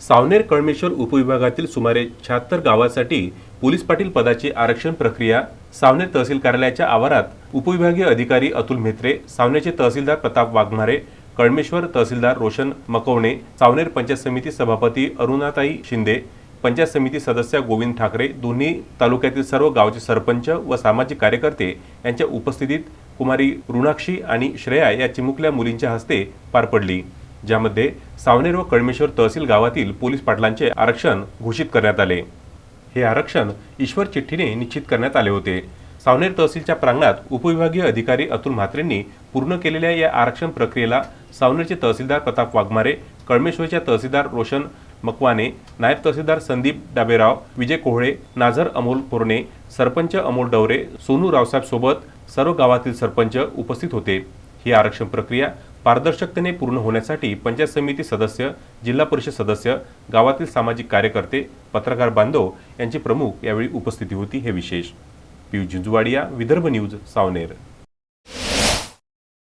सावनेर कळमेश्वर उपविभागातील सुमारे शहात्तर गावासाठी पोलीस पाटील पदाची आरक्षण प्रक्रिया सावनेर तहसील कार्यालयाच्या आवारात उपविभागीय अधिकारी अतुल म्हेत्रे सावनेरचे तहसीलदार प्रताप वाघमारे कळमेश्वर तहसीलदार रोशन मकवणे सावनेर पंचायत समिती सभापती अरुणाताई शिंदे पंचायत समिती सदस्य गोविंद ठाकरे दोन्ही तालुक्यातील सर्व गावचे सरपंच व सामाजिक कार्यकर्ते यांच्या उपस्थितीत कुमारी रुणाक्षी आणि श्रेया या चिमुकल्या मुलींच्या हस्ते पार पडली. ज्यामध्ये सावनेर व कळमेश्वर तहसील गावातील पोलीस पाटलांचे आरक्षण घोषित करण्यात आले. हे आरक्षण ईश्वर चिठ्ठीने निश्चित करण्यात आले होते. सावनेर तहसीलच्या प्रांगणात उपविभागीय अधिकारी अतुल म्हात्रेंनी पूर्ण केलेल्या या आरक्षण प्रक्रियेला सावनेरचे तहसीलदार प्रताप वाघमारे कळमेश्वरच्या तहसीलदार रोशन मकवाने नायब तहसीलदार संदीप डाबेराव विजय कोहळे नाझर अमोल पोरणे सरपंच अमोल डवरे सोनू रावसाहेब सोबत सर्व गावातील सरपंच उपस्थित होते. ही आरक्षण प्रक्रिया पारदर्शकतेने पूर्ण होण्यासाठी पंचायत समिती सदस्य जिल्हा परिषद सदस्य गावातील सामाजिक कार्यकर्ते पत्रकार बांधव यांची प्रमुख यावेळी उपस्थिती होती. हे विशेष. पियुष झिंजुवाडिया विदर्भ न्यूज सावनेर.